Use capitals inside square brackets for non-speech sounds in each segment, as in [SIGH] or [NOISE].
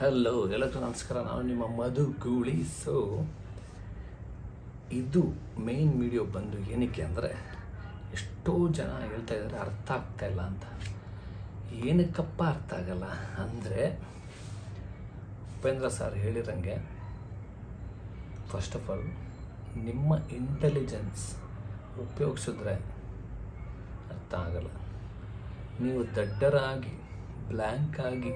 Hello ಎಲ್ಲರಿಗೂ ನಮಸ್ಕಾರ. ನಾನು ನಿಮ್ಮ ಮಧು ಗೂಳಿ. ಸೊ ಇದು ಮೇನ್ ವಿಡಿಯೋ ಬಂದು ಏನಕ್ಕೆ ಅಂದರೆ, ಎಷ್ಟೋ ಜನ ಹೇಳ್ತಾ ಇದ್ದಾರೆ, ಅರ್ಥ ಆಗ್ತಾ ಇಲ್ಲ ಅಂತ. ಏನಕ್ಕಪ್ಪ ಅರ್ಥ ಆಗಲ್ಲ ಅಂದರೆ, ಉಪೇಂದ್ರ ಸರ್ ಹೇಳಿರಂಗೆ ಫಸ್ಟ್ ಆಫ್ ಆಲ್ ನಿಮ್ಮ ಇಂಟೆಲಿಜೆನ್ಸ್ ಉಪಯೋಗಿಸಿದ್ರೆ ಅರ್ಥ ಆಗಲ್ಲ. ನೀವು ದಡ್ಡರಾಗಿ ಬ್ಲ್ಯಾಂಕ್ ಆಗಿ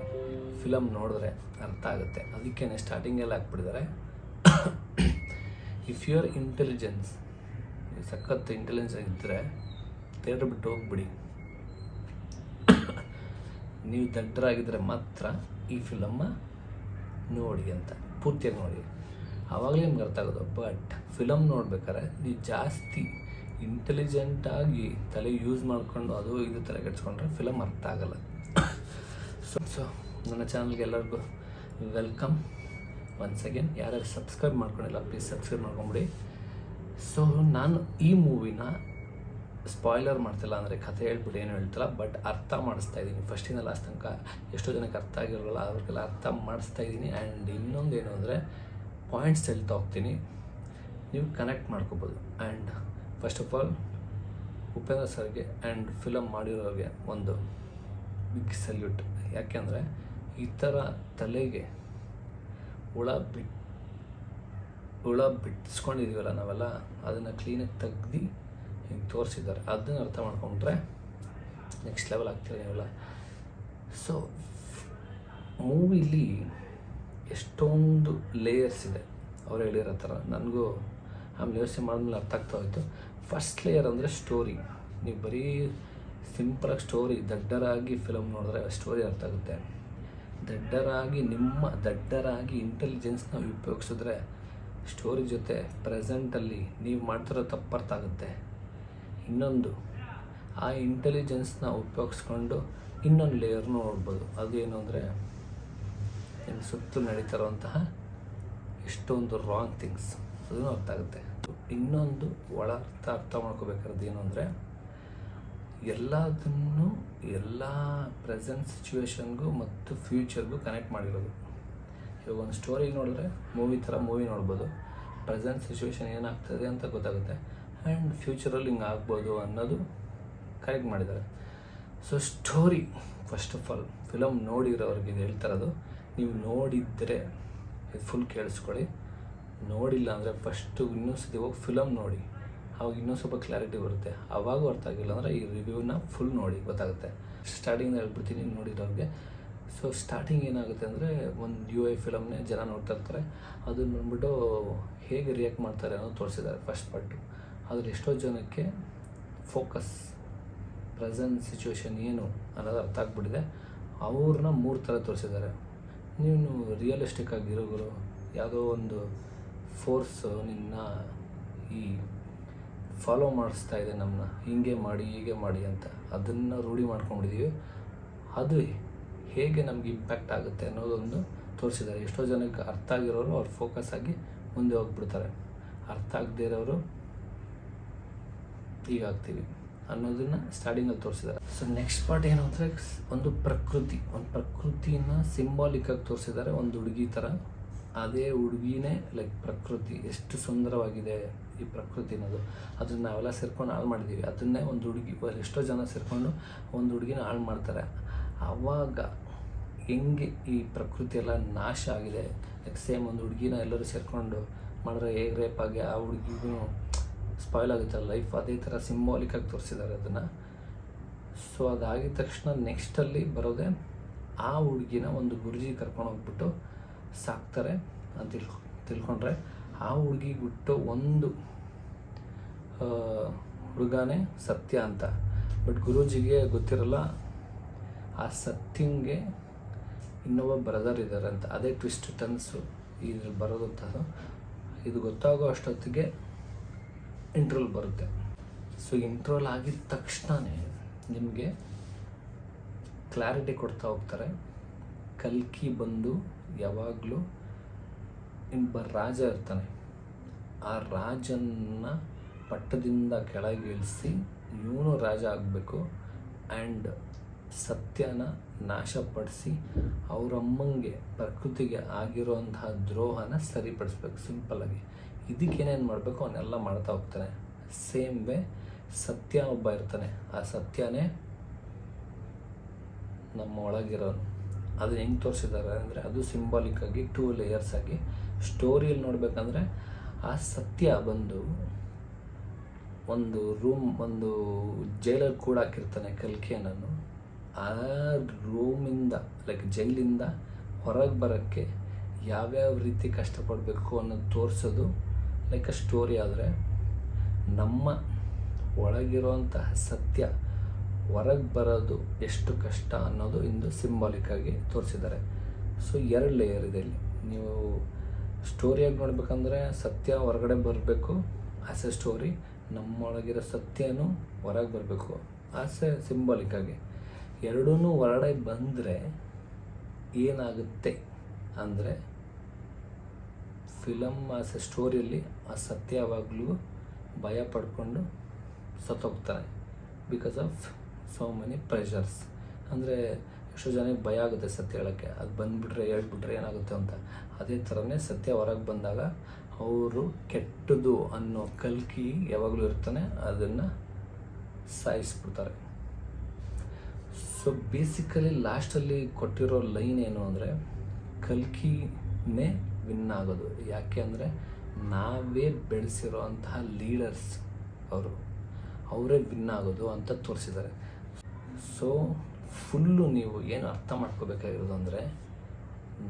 ಫಿಲಮ್ ನೋಡಿದ್ರೆ ಅರ್ಥ ಆಗುತ್ತೆ. ಅದಕ್ಕೇ ಸ್ಟಾರ್ಟಿಂಗಲ್ಲಿ ಹಾಕ್ಬಿಟ್ಟಿದ್ದಾರೆ. ಇಫ್ ಯುವರ್ ಇಂಟೆಲಿಜೆನ್ಸ್ ಸಖತ್ ಇಂಟೆಲಿಜೆನ್ಸ್ ಆಗಿದ್ದರೆ ಥಿಯೇಟ್ರ್ ಬಿಟ್ಟು ಹೋಗ್ಬಿಡಿ. [COUGHS] ನೀವು ದಡ್ಡರಾಗಿದ್ದರೆ ಮಾತ್ರ ಈ ಫಿಲಮ್ಮ ನೋಡಿ ಅಂತ, ಪೂರ್ತಿಯಾಗಿ ನೋಡಿ. ಆವಾಗಲೇ ನಿಮ್ಗೆ ಅರ್ಥ ಆಗೋದು ಬಟ್ ಫಿಲಮ್ ನೋಡ್ಬೇಕಾದ್ರೆ ನೀವು ಜಾಸ್ತಿ ಇಂಟೆಲಿಜೆಂಟಾಗಿ ತಲೆ ಯೂಸ್ ಮಾಡಿಕೊಂಡು ಅದು ಇದು ತಲೆ ಕೆಡ್ಸ್ಕೊಂಡ್ರೆ ಫಿಲಮ್ ಅರ್ಥ ಆಗಲ್ಲ. ಸೊ ಸೊ ನನ್ನ ಚಾನಲ್ಗೆ ಎಲ್ಲರಿಗೂ ವೆಲ್ಕಮ್ ಒನ್ಸ್ ಅಗೇನ್ ಯಾರ್ಯಾರು ಸಬ್ಸ್ಕ್ರೈಬ್ ಮಾಡ್ಕೊಂಡಿಲ್ಲ ಪ್ಲೀಸ್ ಸಬ್ಸ್ಕ್ರೈಬ್ ಮಾಡ್ಕೊಂಬಿಡಿ. ಸೊ ನಾನು ಈ ಮೂವಿನ ಸ್ಪಾಯ್ಲರ್ ಮಾಡ್ತಿಲ್ಲ ಅಂದರೆ ಕಥೆ ಹೇಳ್ಬಿಟ್ಟು ಏನು ಹೇಳ್ತಿಲ್ಲ ಬಟ್ ಅರ್ಥ ಮಾಡಿಸ್ತಾ ಇದ್ದೀನಿ. ಫಸ್ಟಿಂದ ಲಾಸ್ಟ್ ತನಕ ಎಷ್ಟೋ ಜನಕ್ಕೆ ಅರ್ಥ ಆಗಿರೋಲ್ಲ ಅವ್ರಿಗೆಲ್ಲ ಅರ್ಥ ಮಾಡಿಸ್ತಾ ಇದ್ದೀನಿ. ಆ್ಯಂಡ್ ಇನ್ನೊಂದು ಏನು ಅಂದರೆ ಪಾಯಿಂಟ್ಸ್ ಹೇಳ್ತಾ ಹೋಗ್ತೀನಿ. ನೀವು ಕನೆಕ್ಟ್ ಮಾಡ್ಕೋಬೋದು. And first of all Upendra ಸರ್ಗೆ ಆ್ಯಂಡ್ ಫಿಲಮ್ ಮಾಡಿರೋರಿಗೆ ಒಂದು ಬಿಗ್ ಸಲ್ಯೂಟ್ ಯಾಕೆಂದರೆ ಈ ತಲೆಗೆ ಹುಳ ಬಿಟ್ಟು ಹುಳ ಬಿಟ್ಟಿಸ್ಕೊಂಡಿದ್ದೀವಲ್ಲ ನಾವೆಲ್ಲ, ಅದನ್ನು ಕ್ಲೀನಾಗಿ ತೆಗ್ದು ಹಿಂಗೆ ತೋರಿಸಿದ್ದಾರೆ. ಅದನ್ನು ಅರ್ಥ ಮಾಡ್ಕೊಂಡ್ರೆ ನೆಕ್ಸ್ಟ್ ಲೆವೆಲ್ ಆಗ್ತೀವಿ ನೀವೆಲ್ಲ? ಸೊ ಮೂವಿಲಿ ಎಷ್ಟೊಂದು ಲೇಯರ್ಸ್ ಇದೆ. ಅವ್ರು ಹೇಳಿರೋ ಥರ ನನಗೂ ಆಮೇಲೆ ಯೋಚನೆ ಮಾಡಿದ್ಮೇಲೆ ಅರ್ಥ ಆಗ್ತಾ ಹೋಯಿತು. ಫಸ್ಟ್ ಲೇಯರ್ ಅಂದರೆ ಸ್ಟೋರಿ ನೀವು ಬರೀ ಸಿಂಪಲಾಗಿ ಸ್ಟೋರಿ, ದಡ್ಡರಾಗಿ ಫಿಲಮ್ ನೋಡಿದ್ರೆ ಸ್ಟೋರಿ ಅರ್ಥ ಆಗುತ್ತೆ. ದಡ್ಡರಾಗಿ ನಿಮ್ಮ, ದಡ್ಡರಾಗಿ ಇಂಟೆಲಿಜೆನ್ಸ್ನ ಉಪಯೋಗಿಸಿದ್ರೆ ಸ್ಟೋರಿ ಜೊತೆ ಪ್ರೆಸೆಂಟಲ್ಲಿ ನೀವು ಮಾಡ್ತಿರೋ ತಪ್ಪು ಅರ್ಥ ಆಗುತ್ತೆ. ಇನ್ನೊಂದು, ಆ ಇಂಟೆಲಿಜೆನ್ಸ್ನ ಉಪಯೋಗಿಸ್ಕೊಂಡು ಇನ್ನೊಂದು ಲೇಯರ್ ನೋಡ್ಬೋದು. ಅದೇನು ಅಂದರೆ ನಿಮ್ಮ ಸುತ್ತು ನಡೀತಿರುವಂತಹ ಎಷ್ಟೊಂದು ರಾಂಗ್ ಥಿಂಗ್ಸ್ ಅದನ್ನು ಅರ್ಥ ಆಗುತ್ತೆ. ಇನ್ನೊಂದು ಒಳ ಅರ್ಥ ಅರ್ಥ ಮಾಡ್ಕೋಬೇಕಾದ್ರೆ ಏನು ಅಂದರೆ ಎಲ್ಲದನ್ನು ಎಲ್ಲ ಪ್ರೆಸೆಂಟ್ ಸಿಚುವೇಶನ್ಗೂ ಮತ್ತು ಫ್ಯೂಚರ್ಗೂ ಕನೆಕ್ಟ್ ಮಾಡಿರೋದು. ಇವಾಗ ಒಂದು ಸ್ಟೋರಿ ನೋಡಿದ್ರೆ ಮೂವಿ ಥರ ಮೂವಿ ನೋಡ್ಬೋದು. ಪ್ರೆಸೆಂಟ್ ಸಿಚುವೇಶನ್ ಏನಾಗ್ತದೆ ಅಂತ ಗೊತ್ತಾಗುತ್ತೆ. ಆ್ಯಂಡ್ ಫ್ಯೂಚರಲ್ಲಿ ಹಿಂಗೆ ಆಗ್ಬೋದು ಅನ್ನೋದು ಕರೆಕ್ಟ್ ಮಾಡಿದ್ದಾರೆ. So story first of all film ನೋಡಿರೋರಿಗೆ ಇದು ಹೇಳ್ತಾ ಇರೋದು ನೀವು ನೋಡಿದ್ದರೆ ಫುಲ್ ಕೇಳಿಸ್ಕೊಳ್ಳಿ. ನೋಡಿಲ್ಲ ಅಂದರೆ ಫಸ್ಟು ಇನ್ನೂ ಸತಿ ಹೋಗಿ ಫಿಲಮ್ ನೋಡಿ. ಅವಾಗ ಇನ್ನೂ ಸ್ವಲ್ಪ ಕ್ಲಾರಿಟಿ ಬರುತ್ತೆ. ಅವಾಗೂ ಅರ್ಥ ಆಗಿಲ್ಲ ಅಂದರೆ ಈ ರಿವ್ಯೂನ ಫುಲ್ ನೋಡಿ ಗೊತ್ತಾಗುತ್ತೆ. ಸ್ಟಾರ್ಟಿಂಗ್ ಹೇಳ್ಬಿಡ್ತೀನಿ ನೋಡಿರೋರಿಗೆ. ಸೊ ಸ್ಟಾರ್ಟಿಂಗ್ ಏನಾಗುತ್ತೆ ಅಂದರೆ ಒಂದು ಯು ಐ ಫಿಲಮ್ನೇ ಜನ ನೋಡ್ತಾ ಇರ್ತಾರೆ. ಅದನ್ನ ನೋಡ್ಬಿಟ್ಟು ಹೇಗೆ ರಿಯಾಕ್ಟ್ ಮಾಡ್ತಾರೆ ಅನ್ನೋದು ತೋರಿಸಿದ್ದಾರೆ ಫಸ್ಟ್ ಪಾರ್ಟು ಅದ್ರಲ್ಲಿ ಎಷ್ಟೋ ಜನಕ್ಕೆ ಫೋಕಸ್ ಪ್ರೆಸೆಂಟ್ ಸಿಚುವೇಶನ್ ಏನು ಅನ್ನೋದು ಅರ್ಥ ಆಗ್ಬಿಟ್ಟಿದೆ. ಅವ್ರನ್ನ ಮೂರು ಥರ ತೋರಿಸಿದ್ದಾರೆ. ನೀನು ರಿಯಲಿಸ್ಟಿಕ್ ಆಗಿರೋರು ಯಾವುದೋ ಒಂದು ಫೋರ್ಸು ನಿನ್ನ ಈ ಫಾಲೋ ಮಾಡಿಸ್ತಾ ಇದೆ ನಮ್ಮನ್ನ ಹೀಗೆ ಮಾಡಿ ಹೀಗೆ ಮಾಡಿ ಅಂತ ಅದನ್ನು ರೂಢಿ ಮಾಡ್ಕೊಂಡಿದ್ದೀವಿ ಅದು ಹೇಗೆ ನಮ್ಗೆ ಇಂಪ್ಯಾಕ್ಟ್ ಆಗುತ್ತೆ ಅನ್ನೋದೊಂದು ತೋರಿಸಿದ್ದಾರೆ. ಎಷ್ಟೋ ಜನಕ್ಕೆ ಅರ್ಥ ಆಗಿರೋರು ಅವ್ರು ಫೋಕಸ್ ಆಗಿ ಮುಂದೆ ಹೋಗ್ಬಿಡ್ತಾರೆ. ಅರ್ಥ ಆಗದೇ ಇರೋರು ಈಗ ಅನ್ನೋದನ್ನು ಸ್ಟಾರ್ಟಿಂಗಲ್ಲಿ ತೋರಿಸಿದ್ದಾರೆ. ಸೊ ನೆಕ್ಸ್ಟ್ ಪಾರ್ಟ್ ಏನು ಅಂದರೆ ಒಂದು ಪ್ರಕೃತಿ. ಒಂದು ಪ್ರಕೃತಿನ ಸಿಂಬಾಲಿಕ್ ಆಗಿ ತೋರಿಸಿದ್ದಾರೆ. ಒಂದು ಹುಡುಗಿ ಥರ. ಅದೇ ಹುಡುಗಿನೇ ಲೈಕ್ ಪ್ರಕೃತಿ. ಎಷ್ಟು ಸುಂದರವಾಗಿದೆ. ಈ ಪ್ರಕೃತಿ ಅನ್ನೋದು ಅದನ್ನ ನಾವೆಲ್ಲ ಸೇರ್ಕೊಂಡು ಹಾಳು ಮಾಡಿದ್ದೀವಿ ಅದನ್ನೇ ಒಂದು ಹುಡುಗಿ ಎಷ್ಟೋ ಜನ ಸೇರಿಕೊಂಡು ಒಂದು ಹುಡುಗಿನ ಹಾಳು ಮಾಡ್ತಾರೆ. ಆವಾಗ ಹೆಂಗೆ ಈ ಪ್ರಕೃತಿ ಎಲ್ಲ ನಾಶ ಆಗಿದೆ ನೆಕ್ಸ್ಟ್ ಸೇಮ್ ಒಂದು ಹುಡುಗಿನ ಎಲ್ಲರೂ ಸೇರಿಕೊಂಡು ಮಾಡಿದ್ರೆ ಹೇಗೆ ರೇಪ್ ಆಗಿ ಆ ಹುಡುಗಿಗೂ ಸ್ಪಾಯ್ಲ್ ಆಗುತ್ತೆ ಲೈಫ್ ಅದೇ ಥರ ಸಿಂಬಾಲಿಕಾಗಿ ತೋರಿಸಿದ್ದಾರೆ ಅದನ್ನು. ಸೊ ಅದಾಗಿದ ತಕ್ಷಣ ನೆಕ್ಸ್ಟಲ್ಲಿ ಬರೋದೇ ಆ ಹುಡುಗಿನ ಒಂದು ಗುರುಜಿ ಕರ್ಕೊಂಡು ಹೋಗ್ಬಿಟ್ಟು ಸಾಕ್ತಾರೆ ಅಂತ ತಿಳ್ಕೊ, ತಿಳ್ಕೊಂಡ್ರೆ ಆ ಹುಡುಗಿ ಹುಟ್ಟೋ ಒಂದು ಹುಡುಗನೇ ಸತ್ಯ ಅಂತ. ಬಟ್ ಗುರೂಜಿಗೆ ಗೊತ್ತಿರಲ್ಲ, ಆ ಸತ್ಯಂಗೆ ಇನ್ನೊಬ್ಬ ಬ್ರದರ್ ಇದ್ದಾರೆ ಅಂತ. ಅದೇ ಟ್ವಿಸ್ಟ್ ಟನ್ಸು ಇದ್ರಲ್ಲಿ ಬರೋದಂತಹ ಇದು ಗೊತ್ತಾಗೋ ಅಷ್ಟೊತ್ತಿಗೆ ಇಂಟ್ರೋಲ್ ಬರುತ್ತೆ. ಸೊ ಇಂಟ್ರೋಲ್ ಆಗಿದ ತಕ್ಷಣವೇ ನಿಮಗೆ ಕ್ಲಾರಿಟಿ ಕೊಡ್ತಾ ಹೋಗ್ತಾರೆ. ಕಲ್ಕಿ ಬಂದು ಯಾವಾಗಲೂ ಇನ್ನೊಬ್ಬ ರಾಜ ಇರ್ತಾನೆ. ಆ ರಾಜನ್ನ ಪಟ್ಟದಿಂದ ಕೆಳಗಿಳಿಸಿ ಇವನು ರಾಜ ಆಗಬೇಕು ಆ್ಯಂಡ್ ಸತ್ಯನ ನಾಶಪಡಿಸಿ ಅವರಮ್ಮಂಗೆ ಪ್ರಕೃತಿಗೆ ಆಗಿರೋಂತಹ ದ್ರೋಹನ ಸರಿಪಡಿಸ್ಬೇಕು ಸಿಂಪಲ್ಲಾಗಿ ಇದಕ್ಕೇನೇನು ಮಾಡಬೇಕು? ಅವನ್ನೆಲ್ಲ ಮಾಡ್ತಾ ಹೋಗ್ತಾನೆ. ಸೇಮ್ ವೇ ಸತ್ಯ ಒಬ್ಬ ಇರ್ತಾನೆ. ಆ ಸತ್ಯನೇ ನಮ್ಮ ಒಳಗಿರೋನು. ಅದು ಹೆಂಗೆ ತೋರಿಸಿದ್ದಾರೆ ಅಂದರೆ ಅದು ಸಿಂಬಾಲಿಕ್ ಆಗಿ ಟೂ ಲೇಯರ್ಸ್ ಆಗಿ ಸ್ಟೋರಿಯಲ್ಲಿ ನೋಡಬೇಕಂದ್ರೆ ಆ ಸತ್ಯ ಬಂದು ಒಂದು ರೂಮ್, ಒಂದು ಜೈಲಲ್ಲಿ ಕೂಡ ಹಾಕಿರ್ತಾನೆ ಕಲ್ಕಿಯನನ್ನು. ಆ ರೂಮಿಂದ ಲೈಕ್ ಜೈಲಿಂದ ಹೊರಗೆ ಬರೋಕ್ಕೆ ಯಾವ್ಯಾವ ರೀತಿ ಕಷ್ಟಪಡಬೇಕು ಅನ್ನೋದು ತೋರಿಸೋದು ಲೈಕ್ ಅ ಸ್ಟೋರಿ ಆದರೆ ನಮ್ಮ ಒಳಗಿರುವಂತಹ ಸತ್ಯ ಹೊರಗೆ ಬರೋದು ಎಷ್ಟು ಕಷ್ಟ ಅನ್ನೋದು ಇಂದು ಸಿಂಬಾಲಿಕ್ ಆಗಿ ತೋರಿಸಿದ್ದಾರೆ. ಸೊ ಎರಡು ಲೇಯರ್ ಇದೆ ಇಲ್ಲಿ. ನೀವು ಸ್ಟೋರಿಯಾಗಿ ನೋಡ್ಬೇಕಂದ್ರೆ ಸತ್ಯ ಹೊರಗಡೆ ಬರಬೇಕು. ಆಸ್ ಎ ಸ್ಟೋರಿ ನಮ್ಮೊಳಗಿರೋ ಸತ್ಯನೂ ಹೊರಗೆ ಬರಬೇಕು. ಆಸೆ ಎ ಸಿಂಬಾಲಿಕ್ ಆಗಿ. ಎರಡೂ ಹೊರಗಡೆ ಬಂದರೆ ಏನಾಗುತ್ತೆ ಅಂದರೆ ಫಿಲಮ್ ಆಸ್ ಎ ಸ್ಟೋರಿಯಲ್ಲಿ ಆ ಸತ್ಯ ಯಾವಾಗಲೂ ಭಯ ಪಡ್ಕೊಂಡು ಸತ್ತೋಗ್ತಾರೆ. Because of so many pressures ಅಂದರೆ ಎಷ್ಟೋ ಜನಕ್ಕೆ ಭಯ ಆಗುತ್ತೆ ಸತ್ಯ ಹೇಳೋಕ್ಕೆ. ಅದು ಬಂದುಬಿಟ್ರೆ ಹೇಳ್ಬಿಟ್ರೆ ಏನಾಗುತ್ತೆ ಅಂತ. ಅದೇ ಥರನೇ ಸತ್ಯ ಹೊರಗೆ ಬಂದಾಗ ಅವರು ಕೆಟ್ಟದು ಅನ್ನೋ ಕಲ್ಕಿ ಯಾವಾಗಲೂ ಇರ್ತಾನೆ, ಅದನ್ನು ಸಾಯಿಸ್ಬಿಡ್ತಾರೆ. ಸೊ ಬೇಸಿಕಲಿ ಲಾಸ್ಟಲ್ಲಿ ಕೊಟ್ಟಿರೋ ಲೈನ್ ಏನು ಅಂದರೆ, ಕಲ್ಕಿನೇ ವಿನ್ ಆಗೋದು. ಯಾಕೆ ಅಂದರೆ, ನಾವೇ ಬೆಳೆಸಿರೋ ಅಂತಹ ಲೀಡರ್ಸ್ ಅವರು. ಅವರೇ ವಿನ್ ಆಗೋದು ಅಂತ ತೋರಿಸಿದ್ದಾರೆ. ಸೊ ಫುಲ್ಲು ನೀವು ಏನು ಅರ್ಥ ಮಾಡ್ಕೋಬೇಕಾಗಿರೋದು ಅಂದರೆ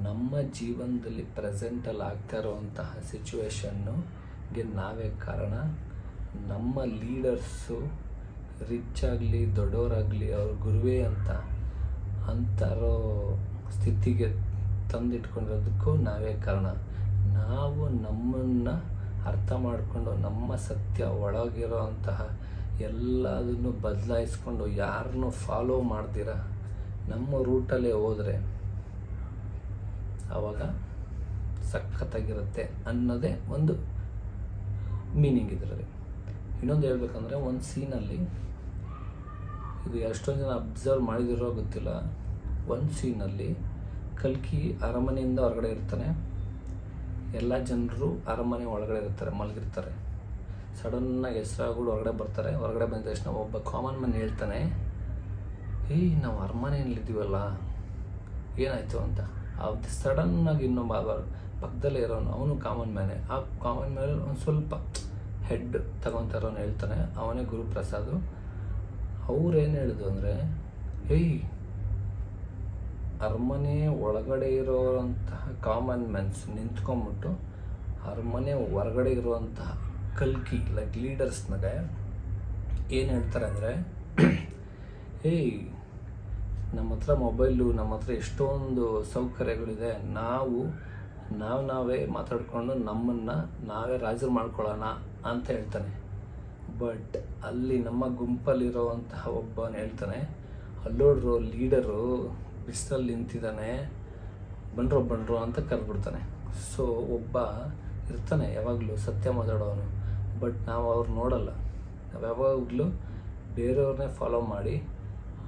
ನಮ್ಮ ಜೀವನದಲ್ಲಿ ಪ್ರೆಸೆಂಟಲ್ಲಿ ಆಗ್ತಾ ಇರೋವಂತಹ ಸಿಚುವೇಶನ್ನುಗೆ ನಾವೇ ಕಾರಣ. ನಮ್ಮ ಲೀಡರ್ಸು ರಿಚ್ ಆಗಲಿ ದೊಡ್ಡವರಾಗಲಿ ಅವ್ರ ಗುರುವೇ ಅಂತ ಅಂತಾರೋ ಸ್ಥಿತಿಗೆ ತಂದಿಟ್ಕೊಂಡಿರೋದಕ್ಕೂ ನಾವೇ ಕಾರಣ. ನಾವು ನಮ್ಮನ್ನು ಅರ್ಥ ಮಾಡಿಕೊಂಡು ನಮ್ಮ ಸತ್ಯ ಒಳಗಿರೋ ಅಂತಹ ಎಲ್ಲದನ್ನು ಬದಲಾಯಿಸ್ಕೊಂಡು ಯಾರನ್ನು ಫಾಲೋ ಮಾಡ್ತೀರಾ? ನಮ್ಮ ರೂಟಲ್ಲೇ ಹೋದರೆ ಆವಾಗ ಸಖತ್ತಾಗಿರುತ್ತೆ ಅನ್ನೋದೇ ಒಂದು ಮೀನಿಂಗ್ ಇದರಲ್ಲಿ. ಇನ್ನೊಂದು ಹೇಳ್ಬೇಕಂದ್ರೆ ಒಂದು ಸೀನಲ್ಲಿ ಇದು ಎಷ್ಟೊಂದು ಜನ ಅಬ್ಸರ್ವ್ ಮಾಡಿದಿರೋ ಗೊತ್ತಿಲ್ಲ. ಒಂದು ಸೀನಲ್ಲಿ ಕಲ್ಕಿ ಅರಮನೆಯಿಂದ ಹೊರಗಡೆ ಇರ್ತಾನೆ. ಎಲ್ಲ ಜನರು ಅರಮನೆ ಒಳಗಡೆ ಇರ್ತಾರೆ, ಮಲಗಿರ್ತಾರೆ. ಸಡನ್ನಾಗಿ ಹೆಸರಾಗಳು ಹೊರಗಡೆ ಬರ್ತಾರೆ. ಹೊರಗಡೆ ಬಂದ ತಕ್ಷಣ ಒಬ್ಬ ಕಾಮನ್ ಮ್ಯಾನ್ ಹೇಳ್ತಾನೆ ಏಯ್ ನಾವು ಅರಮನೆಯಲ್ಲಿದ್ದೀವಲ್ಲ ಏನಾಯಿತು ಅಂತ? ಅದು ಸಡನ್ನಾಗಿ ಇನ್ನೊಬ್ಬ ಪಕ್ಕದಲ್ಲೇ ಇರೋನು, ಅವನು ಕಾಮನ್ ಮ್ಯಾನೇ ಆ ಕಾಮನ್ ಮ್ಯಾನ್ ಒಂದು ಸ್ವಲ್ಪ ಹೆಡ್ ತಗೊತಾರೋನು ಹೇಳ್ತಾನೆ, ಅವನೇ ಗುರುಪ್ರಸಾದ್. ಅವ್ರೇನು ಹೇಳಿದ್ರು ಅಂದರೆ ಏಯ್ ಅರಮನೆ ಒಳಗಡೆ ಇರೋವಂತಹ ಕಾಮನ್ ಮ್ಯಾನ್ಸ್ ನಿಂತ್ಕೊಂಬಿಟ್ಟು ಅರಮನೆ ಹೊರಗಡೆ ಇರುವಂತಹ ಕಲ್ಕಿ ಲೈಕ್ ಲೀಡರ್ಸ್ನಾಗೆ ಏನು ಹೇಳ್ತಾರೆ ಅಂದರೆ ಏಯ್ ನಮ್ಮ ಹತ್ರ ಮೊಬೈಲು ನಮ್ಮ ಹತ್ರ ಎಷ್ಟೊಂದು ಸೌಕರ್ಯಗಳಿದೆ. ನಾವು ನಾವು ನಾವೇ ಮಾತಾಡಿಕೊಂಡು ನಮ್ಮನ್ನು ನಾವೇ ರಾಜರು ಮಾಡ್ಕೊಳ್ಳೋಣ ಅಂತ ಹೇಳ್ತಾನೆ. ಬಟ್ ಅಲ್ಲಿ ನಮ್ಮ ಗುಂಪಲ್ಲಿರೋವಂತಹ ಒಬ್ಬನು ಹೇಳ್ತಾನೆ, ಅಲ್ಲೋಡ್ರು ಲೀಡರು ಬಿಸಿಲಲ್ಲಿ ನಿಂತಿದ್ದಾನೆ. ಬಂಡ್ರು ಬಂಡ್ರು ಅಂತ ಕರೆದ್ಬಿಡ್ತಾನೆ. ಸೊ ಒಬ್ಬ ಇರ್ತಾನೆ ಯಾವಾಗಲೂ ಸತ್ಯ ಮಾತಾಡೋನು ಬಟ್ ನಾವು ಅವ್ರು ನೋಡಲ್ಲ. ನಾವು ಯಾವಾಗಲೂ ಬೇರೆಯವ್ರನ್ನೇ ಫಾಲೋ ಮಾಡಿ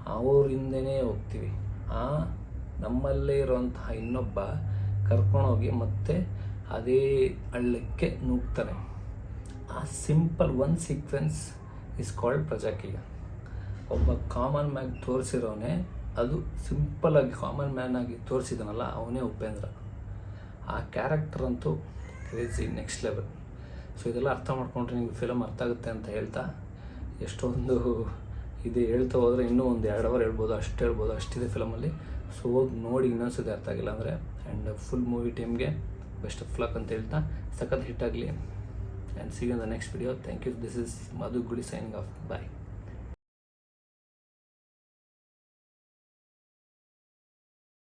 ಅವರಿಂದನೇ ಹೋಗ್ತೀವಿ. ಆ ನಮ್ಮಲ್ಲೇ ಇರುವಂತಹ ಇನ್ನೊಬ್ಬ ಕರ್ಕೊಂಡೋಗಿ ಮತ್ತೆ ಅದೇ ಹಳ್ಳಕ್ಕೆ ನೂಗ್ತಾನೆ. ಆ simple one sequence is called Prajaakeeya ಒಬ್ಬ ಕಾಮನ್ ಮ್ಯಾನ್ ತೋರಿಸಿರೋನೇ, ಅದು ಸಿಂಪಲಾಗಿ ಕಾಮನ್ ಮ್ಯಾನ್ ಆಗಿ ತೋರಿಸಿದನಲ್ಲ, ಅವನೇ ಉಪೇಂದ್ರ. ಆ ಕ್ಯಾರೆಕ್ಟರ್ ಅಂತೂ ಕ್ರೇಜಿ ನೆಕ್ಸ್ಟ್ ಲೆವೆಲ್ ಸೊ ಇದೆಲ್ಲ ಅರ್ಥ ಮಾಡ್ಕೊಂಡ್ರೆ ನಿಮ್ಗೆ ಫಿಲಮ್ ಅರ್ಥ ಆಗುತ್ತೆ ಅಂತ ಹೇಳ್ತಾ ಎಷ್ಟೊಂದು ಇದು ಹೇಳ್ತಾ ಹೋದರೆ ಇನ್ನೂ ಒಂದು ಎರಡು ಅವರ್ ಹೇಳ್ಬೋದು, ಅಷ್ಟು ಹೇಳ್ಬೋದು, ಅಷ್ಟಿದೆ ಫಿಲಮಲ್ಲಿ ಸೊ ಹೋಗಿ ನೋಡಿ ಇನ್ನೊಂದ್ಸತಿ ಅರ್ಥ ಆಗಿಲ್ಲ ಅಂದರೆ. ಆ್ಯಂಡ್ ಫುಲ್ ಮೂವಿ ಟೀಮ್ಗೆ ಬೆಸ್ಟ್ ಆಫ್ ಲಕ್ ಅಂತ ಹೇಳ್ತಾ ಸಖತ್ ಹಿಟ್ ಆಗಲಿ. And C you the next video thank you this is Madhu Gudi signing of bye